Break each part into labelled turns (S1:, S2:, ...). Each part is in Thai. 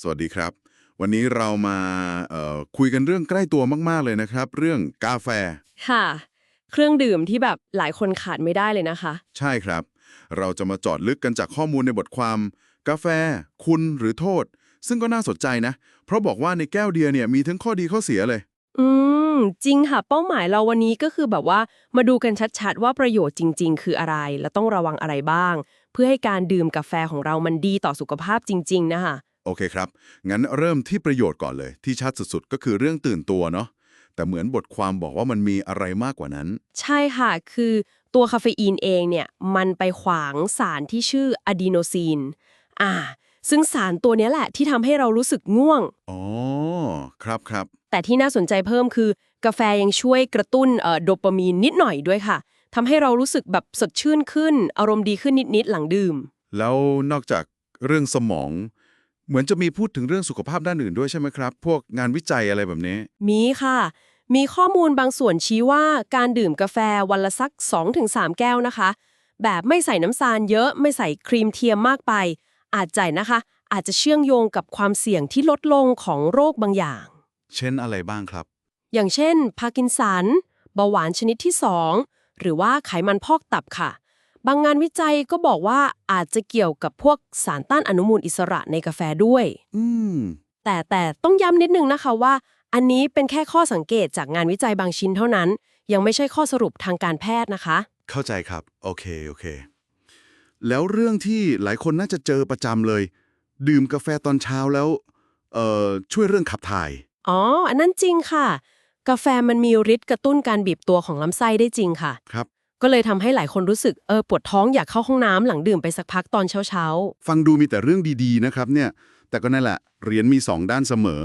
S1: สวัสดีครับ วันนี้เรามาเอ่อคุยกันเรื่องใกล้ตัวมาก ๆ เลยนะครับ เรื่องกาแฟ
S2: ค่ะ เครื่องดื่มที่แบบหลายคนขาดไม่ได้เลยนะคะ
S1: ใช่ครับ เราจะมาเจอดลึกกันจากข้อมูลในบทความ กาแฟ คุณหรือโทษ ซึ่งก็น่าสนใจนะ เพราะบอกว่าในแก้วเดียวเนี่ยมีทั้งข้อดีข้อเสียเลย
S2: อืม จริงค่ะ เป้าหมายเราวันนี้ก็คือแบบว่า มาดูกันชัดๆ ว่าประโยชน์จริง ๆ คืออะไร และต้องระวังอะไรบ้าง เพื่อให้การดื่มกาแฟของเรามันดีต่อสุขภาพจริง ๆ นะคะ
S1: โอเคครับ งั้นเริ่มที่ประโยชน์ก่อนเลย ที่ชัดสุดๆ ก็คือเรื่องตื่นตัวเนาะ แต่เหมือนบทความบอกว่ามันมีอะไรมากกว่านั้น
S2: ใช่ค่ะ คือตัวคาเฟอีนเองเนี่ยมันไปขวางสารที่ชื่ออะดีโนซีน อ่า ซึ่งสารตัวเนี้ยแหละที่ทำให้เรารู้สึกง่วง
S1: อ๋อ ครับครับ
S2: แต่ที่น่าสนใจเพิ่มคือกาแฟยังช่วยกระตุ้นเอ่อโดปามีนนิดหน่อยด้วยค่ะทำให้เรารู้สึกแบบสดชื่นขึ้น อารมณ์ดีขึ้นนิดๆหลังดื่ม
S1: แล้วนอกจากเรื่องสมอง เหมือนจะมีพูดถึงเรื่องสุขภาพด้านอื่นด้วยใช่ไหมครับ พวกงานวิจัยอะไรแบบนี้
S2: มีค่ะ มีข้อมูลบางส่วนชี้ว่าการดื่มกาแฟวันละสัก 2-3 แก้วนะคะ แบบไม่ใส่น้ำตาลเยอะไม่ใส่ครีมเทียมมากไป อาจใจนะคะ อาจจะเชื่อมโยงกับความเสี่ยงที่ลดลงของโรคบางอย่าง
S1: เช่นอะไรบ้างครับ
S2: อย่างเช่นพาร์กินสันเบาหวานชนิดที่ 2 หรือว่าไขมันพอกตับค่ะ บางงานวิจัยก็บอกว่าอาจจะเกี่ยวกับพวกสารต้านอนุมูลอิสระในกาแฟด้วย
S1: อืม
S2: แต่แต่ต้องย้ำนิดนึงนะคะว่า อันนี้เป็นแค่ข้อสังเกตจากงานวิจัยบางชิ้นเท่านั้น ยังไม่ใช่ข้อสรุปทางการแพทย์นะคะ
S1: เข้าใจครับ โอเค โอเค แล้วเรื่องที่หลายคนน่าจะเจอประจำเลย ดื่มกาแฟตอนเช้าแล้ว เอ่อ ช่วยเรื่องขับถ่าย
S2: อ๋อ อันนั้นจริงค่ะ กาแฟมันมีฤทธิ์กระตุ้นการบีบตัวของลำไส้ได้จริงค่ะ
S1: ครับ
S2: ก็เลยทำให้หลายคนรู้สึกเออปวดท้องอยากเข้าห้องน้ำหลังดื่มไปสักพักตอนเช้าเช้าๆ
S1: ฟังดูมีแต่เรื่องดีๆนะครับเนี่ย แต่ก็นั่นแหละเหรียญมีสองด้านเสมอ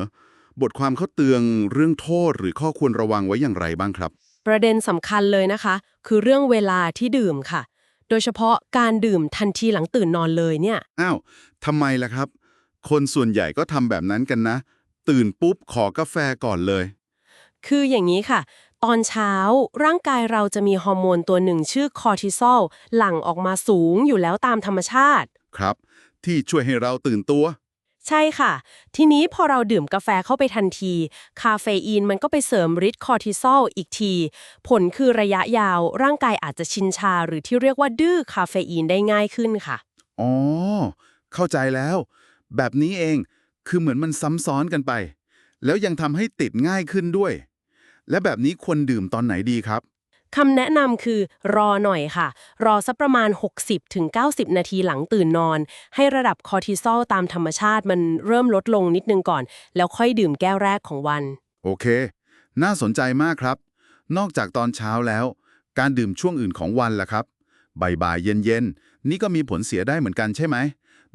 S1: บทความเขาเตือนเรื่องโทษหรือข้อควรระวังไว้อย่างไรบ้างครับ
S2: ประเด็นสำคัญเลยนะคะ คือเรื่องเวลาที่ดื่มค่ะ โดยเฉพาะการดื่มทันทีหลังตื่นนอนเลยเนี่ย
S1: อ้าวทำไมล่ะครับ คนส่วนใหญ่ก็ทำแบบนั้นกันนะ ตื่นปุ๊บขอกาแฟก่อนเลย
S2: คืออย่างนี้ค่ะ ตอนเช้าร่างกายเราจะมีฮอร์โมนตัวหนึ่งชื่อคอร์ติซอลหลั่งออกมาสูงอยู่แล้วตามธรรมชาติ
S1: ครับ ที่ช่วยให้เราตื่นตัว
S2: ใช่ค่ะ ทีนี้พอเราดื่มกาแฟเข้าไปทันที คาเฟอีนมันก็ไปเสริมฤทธิ์คอร์ติซอลอีกที ผลคือระยะยาวร่างกายอาจจะชินชา หรือที่เรียกว่าดื้อคาเฟอีนได้ง่ายขึ้นค่ะ
S1: อ๋อ เข้าใจแล้ว แบบนี้เองคือเหมือนมันซ้ำซ้อนกันไป แล้วยังทำให้ติดง่ายขึ้นด้วย และแบบนี้ควรดื่มตอนไหนดีครับ
S2: คำแนะนำคือรอหน่อยค่ะ รอสักประมาณ 60-90 นาทีหลังตื่นนอน ให้ระดับคอร์ติซอลตามธรรมชาติมันเริ่มลดลงนิดนึงก่อน แล้วค่อยดื่มแก้วแรกของวัน
S1: โอเค น่าสนใจมากครับ นอกจากตอนเช้าแล้ว การดื่มช่วงอื่นของวันล่ะครับบ่ายๆเย็นๆนี่ก็มีผลเสียได้เหมือนกันใช่ไหม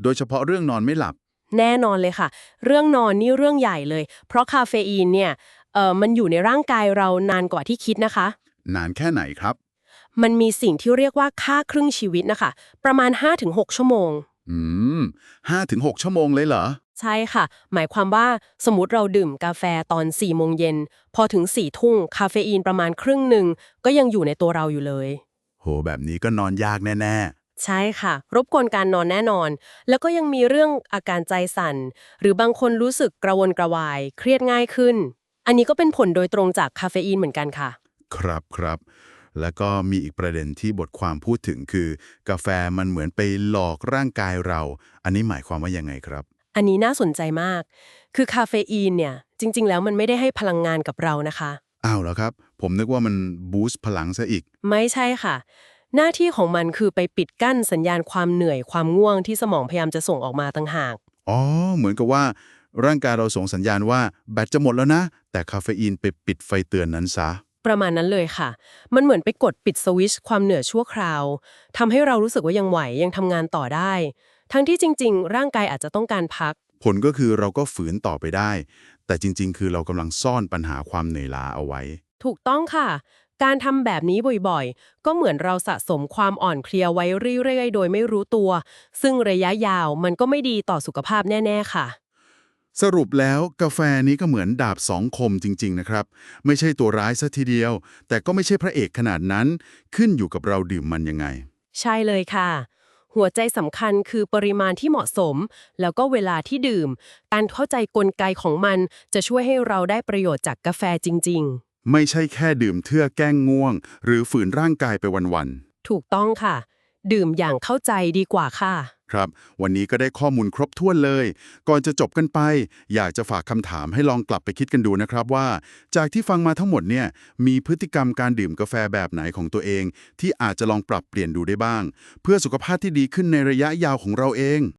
S1: โดยเฉพาะเรื่องนอนไม่หลับ
S2: แน่นอนเลยค่ะ เรื่องนอนนี่เรื่องใหญ่เลย เพราะคาเฟอีนเนี่ย เออมันอยู่ในร่างกายเรานานกว่าที่คิดนะคะ
S1: นานแค่ไหนครับ
S2: มันมีสิ่งที่เรียกว่าค่าครึ่งชีวิตนะคะ ประมาณ 5-6 ชั่วโมง
S1: อืมห้าถึงหกชั่วโมงเลยเหรอ
S2: ใช่ค่ะ หมายความว่าสมมติเราดื่มกาแฟตอน4ี่โมงเย็น พอถึง4ี่ทุ่งคาเฟอีนประมาณครึ่งหนึ่งก็ยังอยู่ในตัวเราอยู่เลย
S1: โห แบบนี้ก็นอนยากแน่
S2: ใช่ค่ะ รบกวนการนอนแน่นอน แล้วก็ยังมีเรื่องอาการใจสั่น หรือบางคนรู้สึกกระวนกระวาย เครียดง่ายขึ้น อันนี้ก็เป็นผลโดยตรงจากคาเฟอีนเหมือนกันค่ะ
S1: ๆครับครับ แล้วก็มีอีกประเด็นที่บทความพูดถึงคือ กาแฟมันเหมือนไปหลอกร่างกายเรา อันนี้หมายความว่ายังไงครับ
S2: อันนี้น่าสนใจมาก คือคาเฟอีนเนี่ย จริง ๆ แล้วมันไม่ได้ให้พลังงานกับเรานะคะ
S1: อ้าวแล้วครับ ผมนึกว่ามันบูสต์พลังซะอีก
S2: ไม่ใช่ค่ะ หน้าที่ของมันคือไปปิดกั้นสัญญาณความเหนื่อยความง่วงที่สมองพยายามจะส่งออกมาต่างหาก
S1: อ๋อ เหมือนกับว่า ร่างกายเราส่งสัญญาณว่าแบตจะหมดแล้วนะ แต่คาเฟอีนไปปิดไฟเตือนนั้นซะ
S2: ประมาณนั้นเลยค่ะ มันเหมือนไปกดปิดสวิตช์ความเหนื่อยชั่วคราวทำให้เรารู้สึกว่ายังไหวยังทำงานต่อได้ ทั้งที่จริง ๆ ร่างกายอาจจะต้องการพัก
S1: ผลก็คือเราก็ฝืนต่อไปได้ แต่จริง ๆ คือเรากำลังซ่อนปัญหาความเหนื่อยล้าเอาไว้
S2: ถูกต้องค่ะ การทำแบบนี้บ่อยๆ ก็เหมือนเราสะสมความอ่อนเพลียไว้เรื่อยๆ โดยไม่รู้ตัว ซึ่งระยะยาวมันก็ไม่ดีต่อสุขภาพแน่ ๆ ค่ะ
S1: สรุปแล้วกาแฟนี้ก็เหมือนดาบสองคมจริง ๆ นะครับ ไม่ใช่ตัวร้ายซะทีเดียว แต่ก็ไม่ใช่พระเอกขนาดนั้นขึ้นอยู่กับเราดื่มมันยังไง
S2: ใช่เลยค่ะ หัวใจสำคัญคือปริมาณที่เหมาะสม แล้วก็เวลาที่ดื่ม การเข้าใจกลไกของมันจะช่วยให้เราได้ประโยชน์จากกาแฟจริง
S1: ไม่ใช่แค่ดื่มเพื่อแก้งง่วง หรือฝืนร่างกายไปวัน
S2: ๆถูกต้องค่ะ ดื่มอย่างเข้าใจดีกว่าค่ะ
S1: ๆ ครับ วันนี้ก็ได้ข้อมูลครบถ้วนเลย ก่อนจะจบกันไป อยากจะฝากคำถามให้ลองกลับไปคิดกันดูนะครับว่า จากที่ฟังมาทั้งหมดเนี่ย มีพฤติกรรมการดื่มกาแฟแบบไหนของตัวเอง ที่อาจจะลองปรับเปลี่ยนดูได้บ้าง เพื่อสุขภาพที่ดีขึ้นในระยะยาวของเราเอง